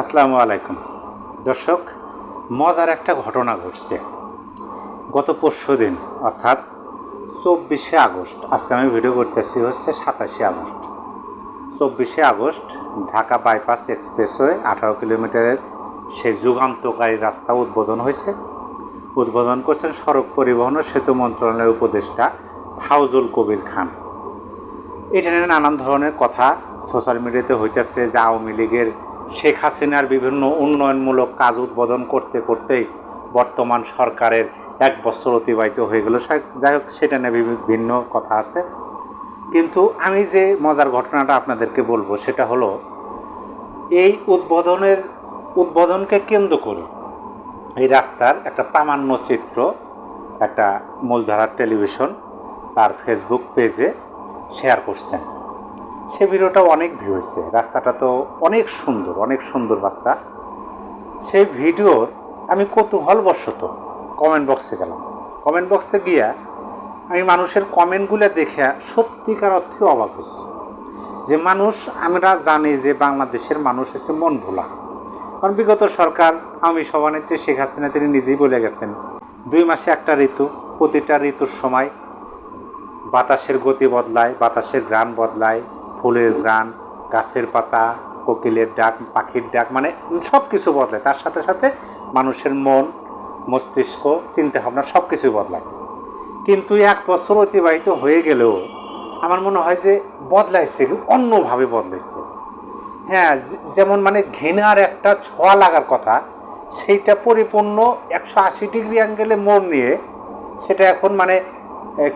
আসসালামু আলাইকুম। দর্শক, মজার একটা ঘটনা ঘটছে। গত পরশু দিন, অর্থাৎ চব্বিশে আগস্ট, আজকে আমি ভিডিও করতেছি হচ্ছে সাতাশে আগস্ট। চব্বিশে আগস্ট, ঢাকা বাইপাস এক্সপ্রেসওয়ে আঠারো কিলোমিটারের সেই যুগান্তকারী রাস্তা উদ্বোধন হয়েছে। উদ্বোধন করছেন সড়ক পরিবহন ও সেতু মন্ত্রণালয়ের উপদেষ্টা ফাউজুল কবির খান। এটা নিয়ে নানান ধরনের কথা সোশ্যাল মিডিয়াতে হইতেছে যে আওয়ামী লীগের শেখ হাসিনার বিভিন্ন উন্নয়নমূলক কাজ উদ্বোধন করতে করতেই বর্তমান সরকারের এক বছর অতিবাহিত হয়ে গেল। যাই হোক, সেটা নিয়ে ভিন্ন কথা আছে। কিন্তু আমি যে মজার ঘটনাটা আপনাদেরকে বলব, সেটা হলো এই উদ্বোধনের, উদ্বোধনকে কেন্দ্র করে এই রাস্তার একটা প্রামাণ্য চিত্র, একটা মূলধারার টেলিভিশন তার ফেসবুক পেজে শেয়ার করছেন। সে ভিডিওটা অনেক ভিউ হয়েছে। রাস্তাটা তো অনেক সুন্দর অনেক সুন্দর রাস্তা। সেই ভিডিওর আমি কৌতূহলবশত কমেন্ট বক্সে গেলাম। কমেন্ট বক্সে গিয়া আমি মানুষের কমেন্টগুলো দেখে সত্যিকার অর্থে অবাক হয়েছি। যে মানুষ, আমরা জানি যে বাংলাদেশের মানুষ হচ্ছে মন ভোলা। কারণ বিগত সরকার আমি সভানেত্রী শেখ হাসিনা, তিনি নিজেই বলে গেছেন, দুই মাসে একটা ঋতু, প্রতিটা ঋতুর সময় বাতাসের গতি বদলায়, বাতাসের গ্রাম বদলায় ফুলের গান, গাছের পাতা, কোকিলের ডাক, পাখির ডাক মানে সব কিছু বদলায়। তার সাথে সাথে মানুষের মন, মস্তিষ্ক চিন্তা ভাবনা সব কিছুই বদলায়। কিন্তু এক বছর অতিবাহিত হয়ে গেলেও আমার মনে হয় যে বদলাইছে, অন্যভাবে বদলাইছে। হ্যাঁ যেমন মানে ঘৃণার একটা ছোঁয়া লাগার কথা, সেইটা পরিপূর্ণ একশো আশি ডিগ্রি অ্যাঙ্গেলে মোড় নিয়ে, সেটা এখন মানে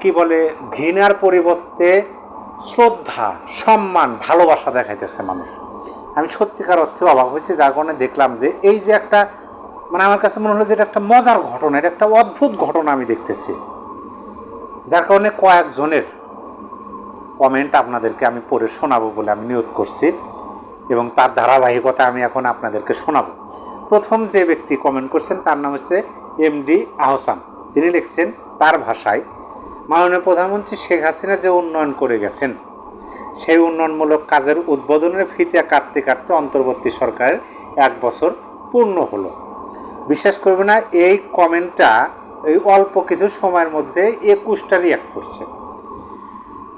কি বলে, ঘৃণার পরিবর্তে শ্রদ্ধা, সম্মান, ভালোবাসা দেখাইতেছে মানুষ। আমি সত্যিকার অর্থে অবাক হয়েছি, যার কারণে দেখলাম যে এই যে একটা মানে আমার কাছে মনে হলো যে এটা একটা মজার ঘটনা, এটা একটা অদ্ভুত ঘটনা আমি দেখতেছি। যার কারণে কয়েকজনের কমেন্ট আপনাদেরকে আমি পড়ে শোনাবো বলে আমি নিয়োগ করছি এবং তার ধারাবাহিকতা আমি এখন আপনাদেরকে শোনাবো। প্রথম যে ব্যক্তি কমেন্ট করছেন, তার নাম হচ্ছে এমডি আহসান। তিনি লিখছেন, তার ভাষায় মাননীয় প্রধানমন্ত্রী শেখ হাসিনা যে উন্নয়ন করে গেছেন, সেই উন্নয়নমূলক কাজের উদ্বোধনের ফিতে কাটতে কাটতে অন্তর্বর্তী সরকারের এক বছর পূর্ণ হলো। বিশ্বাস করবে না, এই কমেন্টটা এই অল্প কিছু সময়ের মধ্যে একুশটা রিয়াক্ট করছে।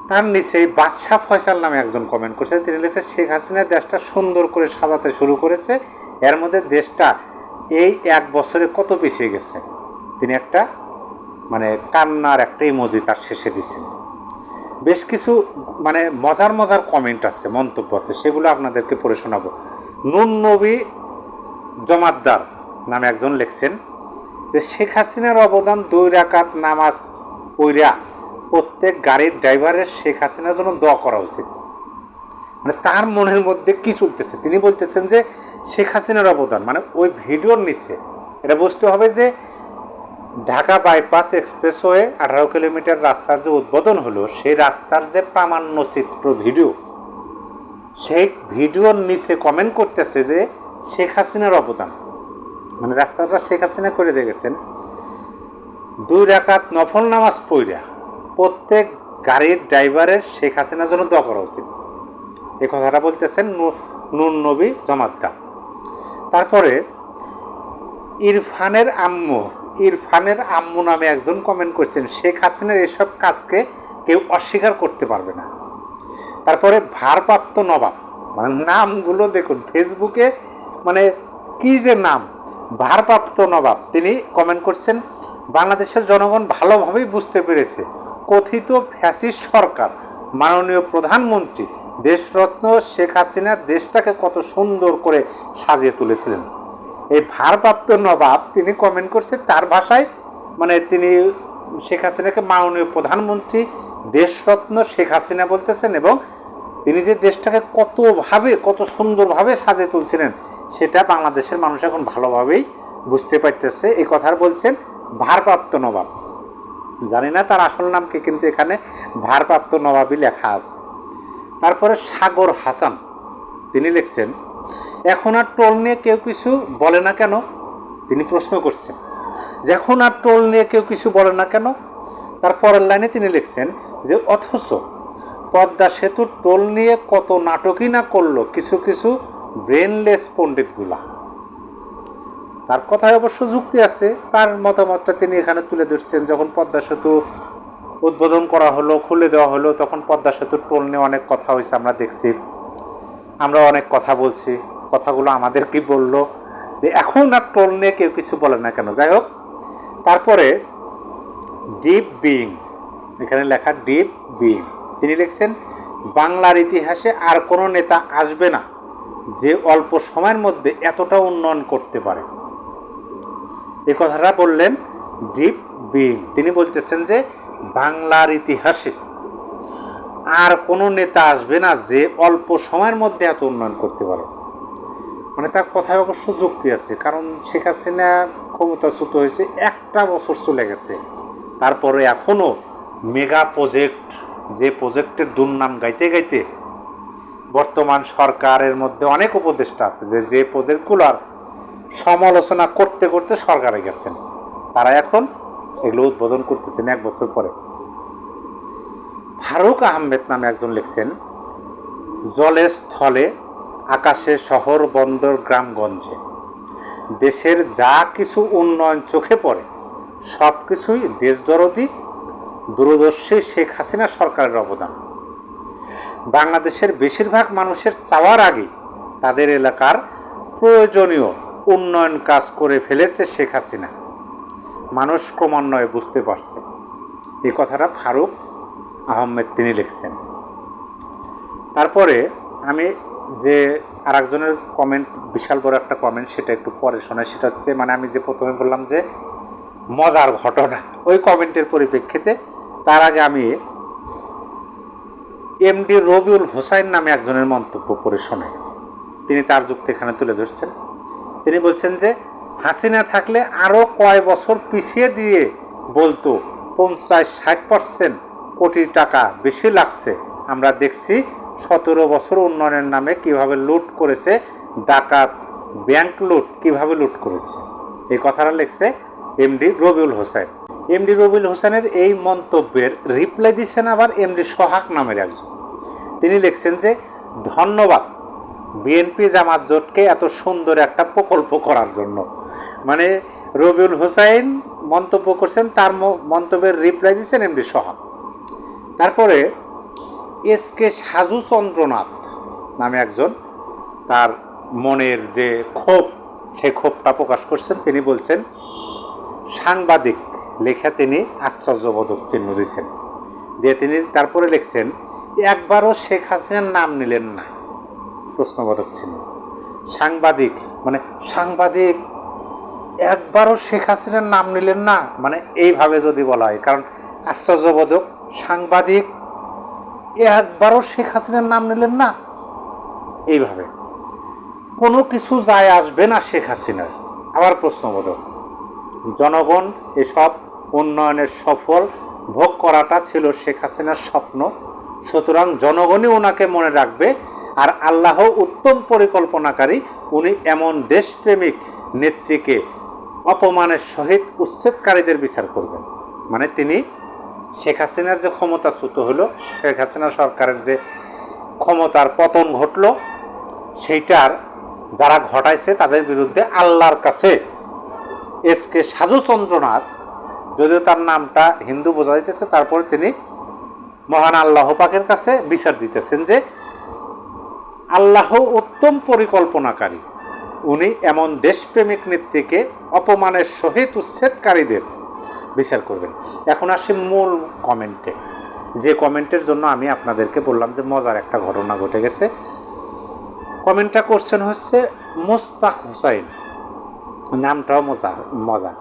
তার নিচে বাদশাহ ফয়সাল নামে একজন কমেন্ট করছেন, তিনি লিখেছেন, শেখ হাসিনা দেশটা সুন্দর করে সাজাতে শুরু করেছে, এর মধ্যে দেশটা এই এক বছরে কত পিছিয়ে গেছে? তিনি একটা মানে কান্নার একটা ইমোজি তার শেষে দিচ্ছেন বেশ কিছু মানে মজার মজার কমেন্ট আছে, মন্তব্য আছে, সেগুলো আপনাদেরকে পড়ে শোনাবো। নুন নবী জমাদ্দার নামে একজন লিখছেন যে, শেখ হাসিনার অবদান দুই রাকাত নামাজ পইরা প্রত্যেক গাড়ির ড্রাইভারের শেখ হাসিনার জন্য দোয়া করা উচিত। মানে তার মনের মধ্যে কি চলতেছে? তিনি বলতেছেন যে, শেখ হাসিনার অবদান মানে ওই ভিডিওর নিচে এটা বুঝতে হবে যে ঢাকা বাইপাস এক্সপ্রেসওয়ে আঠারো কিলোমিটার রাস্তার যে উদ্বোধন হলো, সেই রাস্তার যে প্রামাণ্য চিত্র ভিডিও, সেই ভিডিওর নিচে কমেন্ট করতেছে যে শেখ হাসিনার অবদান। মানে রাস্তাটা শেখ হাসিনা করে দিয়ে গেছেন। দুই রাকাত নফল নামাজ পইরা প্রত্যেক গাড়ির ড্রাইভারের শেখ হাসিনার জন্য দোয়া করা উচিত। এ কথাটা বলতেছেন নুন নবী জমাদ্দার তারপরে ইরফানের আম্মু ইরফানের আম্মু নামে একজন কমেন্ট করছেন, শেখ হাসিনার এসব কাজকে কেউ অস্বীকার করতে পারবে না। তারপরে ভারপ্রাপ্ত নবাব মানে নামগুলো দেখুন ফেসবুকে মানে কি যে নাম, ভারপ্রাপ্ত নবাব, তিনি কমেন্ট করছেন, বাংলাদেশের জনগণ ভালোভাবেই বুঝতে পেরেছে, কথিত ফ্যাসিস্ট সরকার, মাননীয় প্রধানমন্ত্রী দেশরত্ন শেখ হাসিনা দেশটাকে কত সুন্দর করে সাজিয়ে তুলেছিলেন। এই ভারপ্রাপ্ত নবাব তিনি কমেন্ট করছে তার ভাষায় মানে তিনি শেখ হাসিনাকে মাননীয় প্রধানমন্ত্রী দেশরত্ন শেখ হাসিনা বলতেছেন এবং তিনি যে দেশটাকে কতভাবে, কত সুন্দরভাবে সাজিয়ে তুলছিলেন, সেটা বাংলাদেশের মানুষ এখন ভালোভাবেই বুঝতে পারতেছে। এই কথার বলছেন ভারপ্রাপ্ত নবাব। জানি না তার আসল নামকে কিন্তু এখানে ভারপ্রাপ্ত নবাবই লেখা আছে। তারপরে সাগর হাসান, তিনি লিখছেন এখন আর টোল নিয়ে কেউ কিছু বলে না কেন? তিনি প্রশ্ন করছেন। যে এখন আর টোল নিয়ে কেউ কিছু বলে না কেন? তার পরের লাইনে তিনি লিখছেন যে, অথচ পদ্মা সেতুর টোল নিয়ে কত নাটকই না করল কিছু কিছু ব্রেনলেস পণ্ডিতগুলা। তার কথায় অবশ্য যুক্তি আছে। তার মতামতটা তিনি এখানে তুলে ধরছেন। যখন পদ্মা সেতু উদ্বোধন করা হলো, খুলে দেওয়া হলো, তখন পদ্মা সেতুর টোল নিয়ে অনেক কথা হয়েছে, আমরা দেখছি। আমরা অনেক কথা বলছি। কথাগুলো আমাদেরকে বলল যে এখন আর টোল নিয়ে কেউ কিছু বলে না কেন? যাই হোক, তারপরে ডিপ বিং এখানে লেখা ডিপ বিং তিনি লিখছেন, বাংলার ইতিহাসে আর কোনো নেতা আসবে না যে অল্প সময়ের মধ্যে এতটা উন্নয়ন করতে পারে। এই কথাটা বললেন ডিপ বিং তিনি বলতেছেন যে বাংলার ইতিহাসে আর কোনো নেতা আসবে না যে অল্প সময়ের মধ্যে এত উন্নয়ন করতে পারে। মানে তার কথায় অবশ্য যুক্তি আছে, কারণ শেখ হাসিনা ক্ষমতাচ্যুত হয়েছে একটা বছর চলে গেছে। তারপরে এখনও মেগা প্রজেক্ট, যে প্রজেক্টের দুর্নাম গাইতে গাইতে বর্তমান সরকারের মধ্যে অনেক উপদেষ্টা আছে, যে যে প্রজেক্টগুলোর সমালোচনা করতে করতে সরকারে গেছেন। তারা এখন এগুলো উদ্বোধন করতেছেন এক বছর পরে। ফারুক আহমেদ নামে একজন লিখছেন, জলের স্থলে আকাশে শহর, বন্দর, গ্রামগঞ্জে। দেশের যা কিছু উন্নয়ন চোখে পড়ে, সব কিছুই দেশদরদি, দূরদর্শী শেখ হাসিনা সরকারের অবদান। বাংলাদেশের বেশিরভাগ মানুষের চাওয়ার আগে তাদের এলাকার প্রয়োজনীয় উন্নয়ন কাজ করে ফেলেছে শেখ হাসিনা। মানুষ ক্রমান্বয়ে বুঝতে পারছে। এই কথাটা ফারুক আহমেদ তিনি লিখছেন। তারপরে আমি যে আর একজনের কমেন্ট বিশাল বড় একটা কমেন্ট সেটা একটু পরে শোনায়। সেটা হচ্ছে মানে আমি যে প্রথমে বললাম যে, মজার ঘটনা। ওই কমেন্টের পরিপ্রেক্ষিতে, তার আগে আমি এমডি রবিউল হোসাইন নামে একজনের মন্তব্য পড়ে শোনাই। তিনি তার যুক্তি এখানে তুলে ধরছেন। তিনি বলছেন যে, হাসিনা থাকলে আরও কয় বছর পিছিয়ে দিয়ে বলতো, পঞ্চাশ ষাট পার্সেন্ট কোটি টাকা বেশি লাগছে। আমরা দেখছি সতেরো বছর উন্নয়নের নামে কীভাবে লুট করেছে, ডাকাত, ব্যাংক লুট কীভাবে লুট করেছে? এই কথাটা লিখছে এমডি রবিউল হোসেন। এমডি রবিউল হোসেনের এই মন্তব্যের রিপ্লাই দিচ্ছেন আবার এমডি সোহাগ নামের একজন। তিনি লিখছেন যে, ধন্যবাদ বিএনপি জামাত জোটকে এত সুন্দর একটা প্রকল্প করার জন্য। মানে রবিউল হোসাইন মন্তব্য করছেন, তার মন্তব্যের রিপ্লাই দিচ্ছেন এমডি সোহাগ। তারপরে এস কে সাজু চন্দ্রনাথ নামে একজন। তার মনের যে ক্ষোভ সেই ক্ষোভটা প্রকাশ করছেন। তিনি বলছেন, সাংবাদিক লেখা তিনি আশ্চর্যবোধক চিহ্ন দিয়েছেন দিয়ে তিনি তারপরে লিখছেন, একবারও শেখ হাসিনার নাম নিলেন না। প্রশ্নবোধক চিহ্ন। সাংবাদিক মানে সাংবাদিক, একবারও শেখ হাসিনার নাম নিলেন না? মানে এইভাবে যদি বলা হয়, কারণ আশ্চর্যবোধক সাংবাদিক একবারও শেখ হাসিনার নাম নিলেন না? এইভাবে। কোনো কিছু যায় আসবে না শেখ হাসিনার। আবার প্রশ্নবোধক জনগণ এসব উন্নয়নের সফল ভোগ করাটা ছিল শেখ হাসিনার স্বপ্ন। সুতরাং জনগণই ওনাকে মনে রাখবে আর আল্লাহ উত্তম পরিকল্পনাকারী। উনি এমন দেশপ্রেমিক নেত্রীকে অপমানের সহিত উচ্ছেদকারীদের বিচার করবেন। মানে তিনি শেখ হাসিনার যে ক্ষমতাচ্যুত হলো, শেখ হাসিনা সরকারের যে ক্ষমতার পতন ঘটলো, সেইটার যারা ঘটাইছে তাদের বিরুদ্ধে আল্লাহর কাছে এস কে সাজুচন্দ্রনাথ যদিও তার নামটা হিন্দু বোঝা দিতেছে তারপরে তিনি মহান আল্লাহ পাকের কাছে বিচার দিতেছেন যে আল্লাহ উত্তম পরিকল্পনাকারী। উনি এমন দেশপ্রেমিক নেত্রীকে অপমানের সহিত উচ্ছেদকারীদের বিচার করবেন। এখন আসি মূল কমেন্টে যে কমেন্টের জন্য আমি আপনাদেরকে বললাম যে মজার একটা ঘটনা ঘটে গেছে। কমেন্টটা করছেন হচ্ছে মোস্তাক হুসাইন। নামটাও মজার মজা।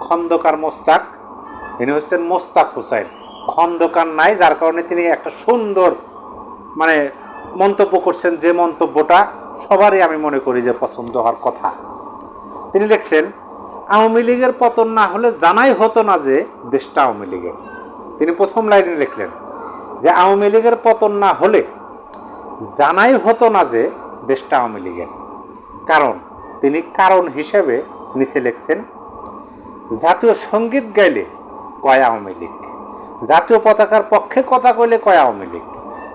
খন্দকার মোস্তাক, ইনি হচ্ছেন মোস্তাক হুসাইন। খন্দকার নাই, যার কারণে তিনি একটা সুন্দর মানে মন্তব্য করছেন যে মন্তব্যটা সবারই আমি মনে করি যে পছন্দ হওয়ার কথা। তিনি লিখছেন আওয়ামী লীগের পতন না হলে জানাই হতো না যে দেশটা আওয়ামী লীগের। তিনি প্রথম লাইনে লিখলেন যে আওয়ামী লীগের পতন না হলে জানাই হতো না যে দেশটা আওয়ামী লীগের। কারণ তিনি কারণ হিসেবে নিচে লিখছেন, জাতীয় সংগীত গাইলে কয় আওয়ামী লীগ? জাতীয় পতাকার পক্ষে কথা কইলে কয় আওয়ামী লীগ?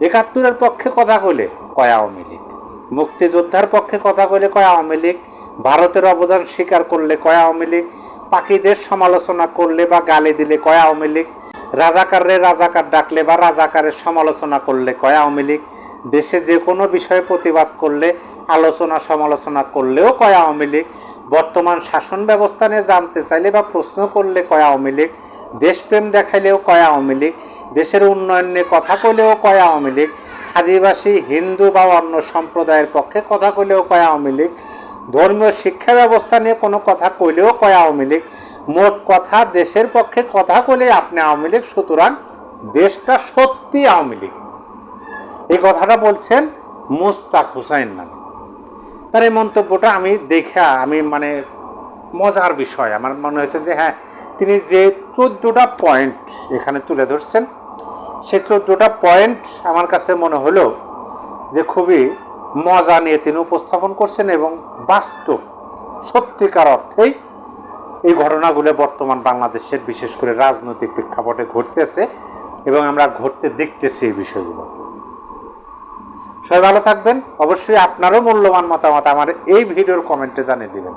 একাত্তরের পক্ষে কথা কইলে কয় আওয়ামী লীগ? মুক্তিযোদ্ধার পক্ষে কথা কইলে কয় আওয়ামী লীগ? ভারতের অবদান স্বীকার করলে কয় আওয়ামী লীগ? পাখিদের সমালোচনা করলে বা গালি দিলে কয় আওয়ামী লীগ? রাজাকাররে রাজাকার ডাকলে বা রাজাকারের সমালোচনা করলে কয় আওয়ামী লীগ? দেশে যে কোনো বিষয়ে প্রতিবাদ করলে, আলোচনা সমালোচনা করলেও কয় আওয়ামী লীগ? বর্তমান শাসন ব্যবস্থা নিয়ে জানতে চাইলে বা প্রশ্ন করলে কয় আওয়ামী লীগ? দেশপ্রেম দেখাইলেও কয় আওয়ামী লীগ? দেশের উন্নয়ন নিয়ে কথা কইলেও কয় আওয়ামী লীগ? আদিবাসী, হিন্দু বা অন্য সম্প্রদায়ের পক্ষে কথা কইলেও কয় আওয়ামী লীগ? ধর্মীয় শিক্ষা ব্যবস্থা নিয়ে কোনো কথা কইলেও কয় আওয়ামী লীগ? মোট কথা, দেশের পক্ষে কথা কইলে আপনি আওয়ামী লীগ, সুতরাং দেশটা সত্যি আওয়ামী লীগ। এই কথাটা বলছেন মুস্তাক হুসাইন নামে। তার এই মন্তব্যটা আমি দেখা, আমি মানে মজার বিষয়। আমার মনে হয়েছে যে হ্যাঁ তিনি যে চোদ্দোটা পয়েন্ট এখানে তুলে ধরছেন, সেই চোদ্দোটা পয়েন্ট আমার কাছে মনে হলো যে খুবই মজা নিয়ে তিনি উপস্থাপন করছেন এবং বাস্তব সত্যিকার অর্থেই এই ঘটনাগুলো বর্তমান বাংলাদেশের, বিশেষ করে রাজনৈতিক প্রেক্ষাপটে ঘটতেছে এবং আমরা ঘটতে দেখতেছি এই বিষয়গুলো। সবাই ভালো থাকবেন। অবশ্যই আপনারও মূল্যবান মতামত আমার এই ভিডিওর কমেন্টে জানিয়ে দিবেন।